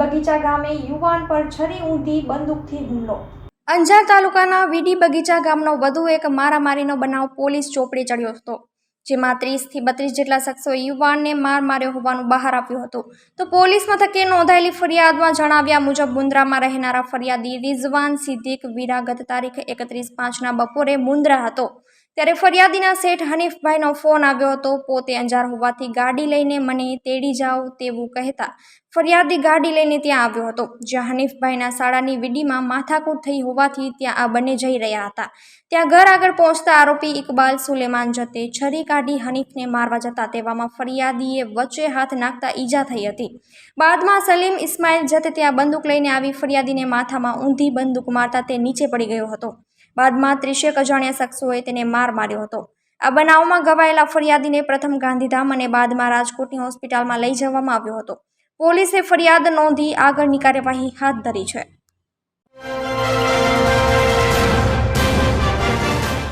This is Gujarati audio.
બગીચા ગામે યુવાન પર છરી ઊંધી બંદૂકથી હુમલો. અંજાર તાલુકાના વીડી બગીચા ગામનો વધુ એક મારામારીનો બનાવ પોલીસ ચોપડે ચડ્યો હતો. જેમાં ત્રીસથી બત્રીસ જેટલા શખ્સોએ યુવાનને માર માર્યો હોવાનું બહાર આવ્યું હતું. તો પોલીસ મથકે નોંધાયેલી ફરિયાદમાં જણાવ્યા મુજબ મુન્દ્રામાં રહેનારા ફરિયાદી રિઝવાન સિદ્દીક વીરા ગત તારીખ એકત્રીસ પાંચના બપોરે મુન્દ્રા હતો. ત્યારે ફરિયાદીના શેઠ હનીફભાઈનો ફોન આવ્યો હતો, પોતે અંજાર હોવાથી ગાડી લઈને મને તેડી જાઓ તેવું કહેતા ફરિયાદી ગાડી લઈને ત્યાં આવ્યો હતો, જ્યાં હનીફભાઈના શાળાની વીડીમાં માથાકૂટ થઈ હોવાથી ત્યાં આ બંને જઈ રહ્યા હતા. ત્યાં ઘર આગળ પહોંચતા આરોપી ઇકબાલ સુલેમાન જતે છરી કાઢી હનીફને મારવા જતા તેવામાં ફરિયાદીએ વચ્ચે હાથ નાખતા ઈજા થઈ હતી. બાદમાં સલીમ ઇસ્માઇલ જતે ત્યાં બંદૂક લઈને આવી ફરિયાદીને માથામાં ઊંધી બંદૂક મારતા તે નીચે પડી ગયો હતો. બાદમાં ત્રીસેક અજાણ્યા શખ્સોએ તેને માર માર્યો હતો. આ બનાવમાં ઘવાયેલા ફરિયાદીને પ્રથમ ગાંધીધામ અને બાદમાં રાજકોટની હોસ્પિટલમાં લઈ જવામાં આવ્યો હતો. પોલીસે ફરિયાદ નોંધી આગળની કાર્યવાહી હાથ ધરી છે.